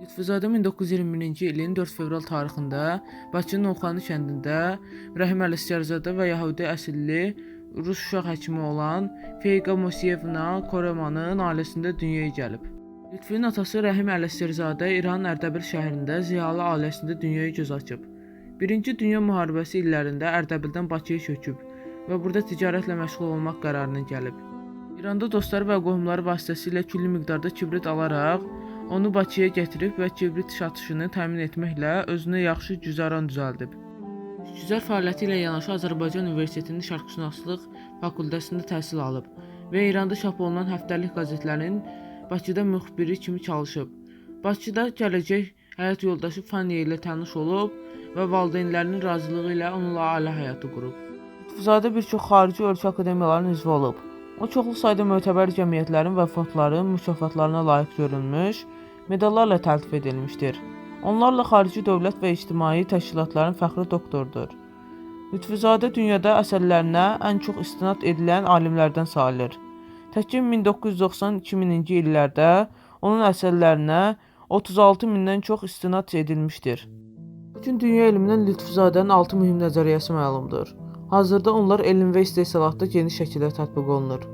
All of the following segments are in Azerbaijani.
Lütfüzadə 1921-ci ilin 4 fevral tarixində Bakının Oxanı kəndində Rəhim Ələsgərzadə və Yəhudi əsilli Rus uşaq həkimi olan Feyqa Musiyevna Koremanın ailəsində dünyaya gəlib. Lütfün atası Rəhim Ələsgərzadə İranın Ərdəbil şəhərində ziyalı ailəsində dünyaya göz açıb. Birinci Dünya müharibəsi illərində Ərdəbildən Bakıya köçüb və burada ticarətlə məşğul olmaq qərarına gəlib. İranda dostları və qohumları vasitəsilə külli miqdarda kibrit alaraq onu Bakıya gətirib və kibrit satışını təmin etməklə özünə yaxşı güzaran düzəldib. Güzər fəaliyyəti ilə yanaşı Azərbaycan Universitetinin Şərqşünaslıq fakültəsində təhsil alıb və İranda çap olunan həftəlik qəzetlərin Bakıda müxbiri kimi çalışıb. Bakıda gələcək həyat yoldaşı Faniyə ilə tanış olub və valideynlərinin razılığı ilə onunla ailə həyatı qurub. Lütfüzadə bir çox xarici ölkə akademiyalarının üzvü olub. O çoxlu sayda mötəbər cəmiyyətlərin və fondların mükafatlarına layiq görülmüş, medallarla təltif edilmişdir. Onlarla xarici dövlət və ictimai təşkilatların fəxri doktorudur. Lütfüzadə dünyada əsərlərinə ən çox istinad edilən alimlərdən sayılır. Təkin 1990-2000-ci illərdə onun əsərlərinə 36 mindən çox istinad edilmişdir. Bugün dünya elmindən Lütfuzadənin 6 mühüm nəzəriyyəsi məlumdur. Hazırda onlar elm və istehsalatda geniş şəkildə tətbiq olunur.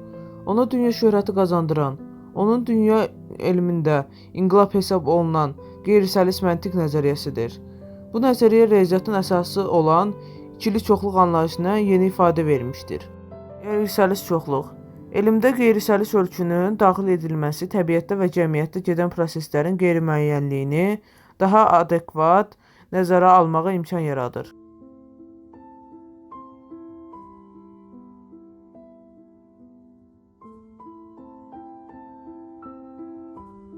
Ona dünya şöhrəti qazandıran, onun dünya elmində inqilab hesab olunan qeyri-səlis məntiq nəzəriyyəsidir. Bu nəzəriyyə riyaziyyatın əsası olan ikili çoxluq anlayışına yeni ifadə vermişdir. Qeyri-səlis çoxluq Elmdə qeyri-səlis ölçünün daxil edilməsi təbiətdə və cəmiyyətdə gedən proseslərin qeyri-müəyyənliyini daha adekvat nəzərə almağa imkan yaradır.